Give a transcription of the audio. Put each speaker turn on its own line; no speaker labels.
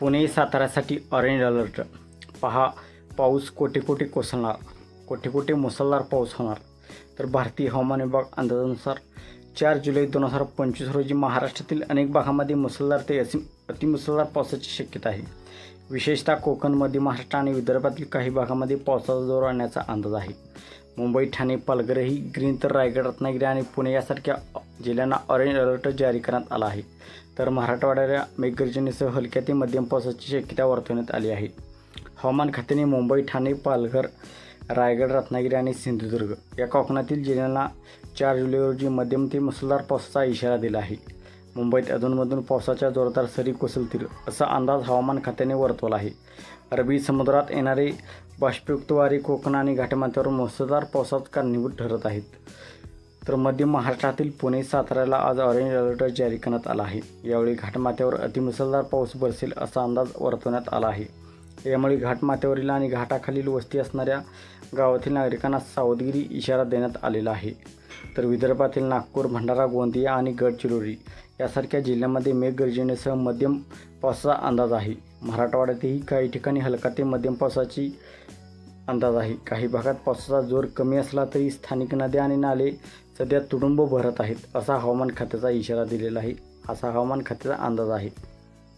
Pune साताऱ्यासाठी orange alert पहा पाऊस कोटी कोटी कोसळणार. कोटी कोटी मुसळधार पाऊस होणार. तर भारतीय हवामान विभाग अंदाजानुसार चार जुलै दोन हजार पंचवीस रोजी महाराष्ट्रातील अनेक भागामध्ये मुसळधार ते अति अतिमुसळधार पावसाची शक्यता आहे. विशेषतः कोकणमध्ये महाराष्ट्र आणि विदर्भातील काही भागामध्ये पावसाचा जोर आणण्याचा अंदाज आहे. मुंबई ठाणे पालघर ही ग्रीन तर रायगड रत्नागिरी आणि पुणे यासारख्या जिल्ह्यांना ऑरेंज अलर्ट जारी करण्यात आला आहे. तर मराठवाड्याला मेघगर्जनेसह हलक्या ते मध्यम पावसाची शक्यता वर्तवण्यात आली आहे. हवामान खात्याने मुंबई ठाणे पालघर रायगड रत्नागिरी आणि सिंधुदुर्ग या कोकणातील जिल्ह्यांना चार जुलै रोजी मध्यम ते मुसळधार पावसाचा इशारा दिला आहे. मुंबईत अधूनमधून पावसाच्या जोरदार सरी कोसळतील असा अंदाज हवामान खात्याने वर्तवला आहे. अरबी समुद्रात येणारे बाष्पयुक्त वारे कोकण आणि घाटमाथ्यावर मुसळधार पावसात कारणीभूत ठरत आहेत. तर मध्य महाराष्ट्रातील पुणे साताऱ्याला आज ऑरेंज अलर्ट जारी करण्यात आला आहे. यावेळी घाटमाथ्यावर अतिमुसळधार पाऊस बरसेल असा अंदाज वर्तवण्यात आला आहे. यामुळे घाटमाथ्यावरील आणि घाटाखालील वस्ती असणाऱ्या गावातील नागरिकांना सावधगिरी इशारा देण्यात आलेला आहे. तर विदर्भातील नागपूर भंडारा गोंदिया आणि गडचिरोली यासारख्या जिल्ह्यांमध्ये मेघगर्जनेसह मध्यम पावसाचा अंदाज आहे. मराठवाड्यातही काही ठिकाणी हलका ते मध्यम पावसाची अंदाज आहे. काही भागात पावसाचा जोर कमी असला तरी स्थानिक नद्या आणि नाले सध्या तुडुंब भरत आहेत असा हवामान खात्याचा इशारा दिलेला आहे असा हवामान खात्याचा अंदाज आहे.